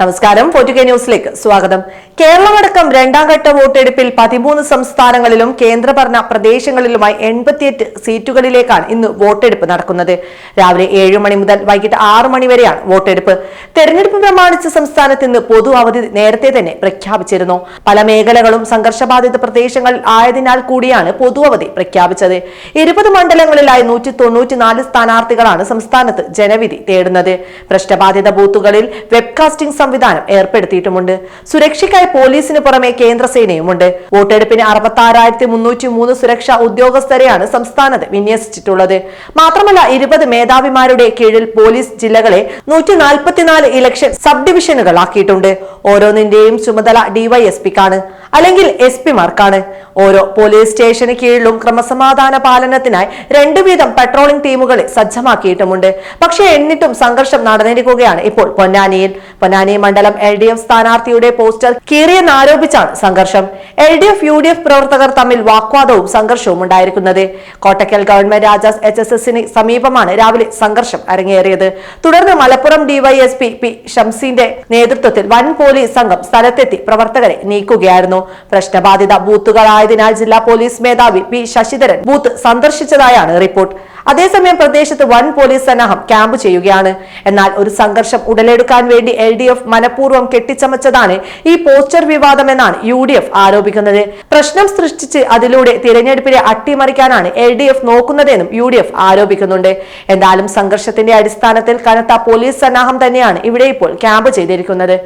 നമസ്കാരം. ഫോർട്ടുകെ ന്യൂസിലേക്ക് സ്വാഗതം. കേരളമടക്കം രണ്ടാം ഘട്ട വോട്ടെടുപ്പിൽ പതിമൂന്ന് സംസ്ഥാനങ്ങളിലും കേന്ദ്രഭരണ പ്രദേശങ്ങളിലുമായി എൺപത്തിയെട്ട് സീറ്റുകളിലേക്കാണ് ഇന്ന് വോട്ടെടുപ്പ് നടക്കുന്നത്. രാവിലെ ഏഴ് മണി മുതൽ വൈകിട്ട് ആറ് മണി വരെയാണ് വോട്ടെടുപ്പ്. തെരഞ്ഞെടുപ്പ് പ്രമാണിച്ച് സംസ്ഥാനത്ത് ഇന്ന് പൊതു അവധി നേരത്തെ തന്നെ പ്രഖ്യാപിച്ചിരുന്നു. പല മേഖലകളും സംഘർഷബാധിത പ്രദേശങ്ങൾ ആയതിനാൽ കൂടിയാണ് പൊതു അവധി പ്രഖ്യാപിച്ചത്. ഇരുപത് മണ്ഡലങ്ങളിലായി നൂറ്റി തൊണ്ണൂറ്റിനാല് സ്ഥാനാർത്ഥികളാണ് സംസ്ഥാനത്ത് ജനവിധി തേടുന്നത്. പ്രശ്നബാധിത ബൂത്തുകളിൽ വെബ്കാസ്റ്റിംഗ് സംവിധാനം ഏർപ്പെടുത്തിയിട്ടുമുണ്ട്. സുരക്ഷയ്ക്കായി പോലീസിന് പുറമെ കേന്ദ്രസേനയുമുണ്ട്. വോട്ടെടുപ്പിന് അറുപത്തി മുന്നൂറ്റി മൂന്ന് സുരക്ഷാ ഉദ്യോഗസ്ഥരെയാണ് സംസ്ഥാനത്ത് വിന്യസിച്ചിട്ടുള്ളത്. മാത്രമല്ല ഇരുപത് മേധാവിമാരുടെ കീഴിൽ പോലീസ് ജില്ലകളെ നൂറ്റി നാൽപ്പത്തിനാല് ഇലക്ഷൻ സബ് ഡിവിഷനുകളാക്കിയിട്ടുണ്ട് ഓരോന്നിന്റെയും ചുമതല ഡിവൈഎസ്പിക്കാണ് അല്ലെങ്കിൽ എസ് പിമാർക്കാണ് ഓരോ പോലീസ് സ്റ്റേഷന് കീഴിലും ക്രമസമാധാന പാലനത്തിനായി രണ്ടു വീതം പെട്രോളിംഗ് ടീമുകളെ സജ്ജമാക്കിയിട്ടുമുണ്ട്. പക്ഷേ എന്നിട്ടും സംഘർഷം നടന്നിരിക്കുകയാണ് ഇപ്പോൾ പൊന്നാനിയിൽ. പൊന്നാനി മണ്ഡലം എൽ ഡി എഫ് സ്ഥാനാർത്ഥിയുടെ പോസ്റ്റർ കീറിയെന്നാരോപിച്ചാണ് സംഘർഷം. L D F U D F പ്രവർത്തകർ തമ്മിൽ വാക്വാദവും സംഘർഷവും ഉണ്ടായിരിക്കുന്നത്. Kottakkal government Rajas H S എസിന് സമീപമാണ് രാവിലെ സംഘർഷം അരങ്ങേറിയത്. തുടർന്ന് മലപ്പുറം ഡിവൈഎസ്പി പി ഷംസിന്റെ നേതൃത്വത്തിൽ വൻ പോലീസ് സംഘം സ്ഥലത്തെത്തി പ്രവർത്തകരെ നീക്കുകയായിരുന്നു. പ്രശ്നബാധിത ബൂത്തുകളായതിനാൽ ജില്ലാ പോലീസ് മേധാവി പി ശശിധരൻ ബൂത്ത് സന്ദർശിച്ചതായാണ് റിപ്പോർട്ട്. അതേസമയം പ്രദേശത്ത് വൻ പോലീസ് സന്നാഹം ക്യാമ്പ് ചെയ്യുകയാണ്. എന്നാൽ ഒരു സംഘർഷം ഉടലെടുക്കാൻ വേണ്ടി എൽ ഡി എഫ് മനഃപൂർവം കെട്ടിച്ചമച്ചതാണ് ഈ പോസ്റ്റർ വിവാദമെന്നാണ് യു ഡി എഫ് ആരോപിക്കുന്നത്. പ്രശ്നം സൃഷ്ടിച്ച് അതിലൂടെ തിരഞ്ഞെടുപ്പിനെ അട്ടിമറിക്കാനാണ് എൽ ഡി എഫ് നോക്കുന്നതെന്നും യു ഡി എഫ് ആരോപിക്കുന്നുണ്ട്. എന്തായാലും സംഘർഷത്തിന്റെ അടിസ്ഥാനത്തിൽ കനത്ത പോലീസ് സന്നാഹം തന്നെയാണ് ഇവിടെ ഇപ്പോൾ ക്യാമ്പ് ചെയ്തിരിക്കുന്നത്.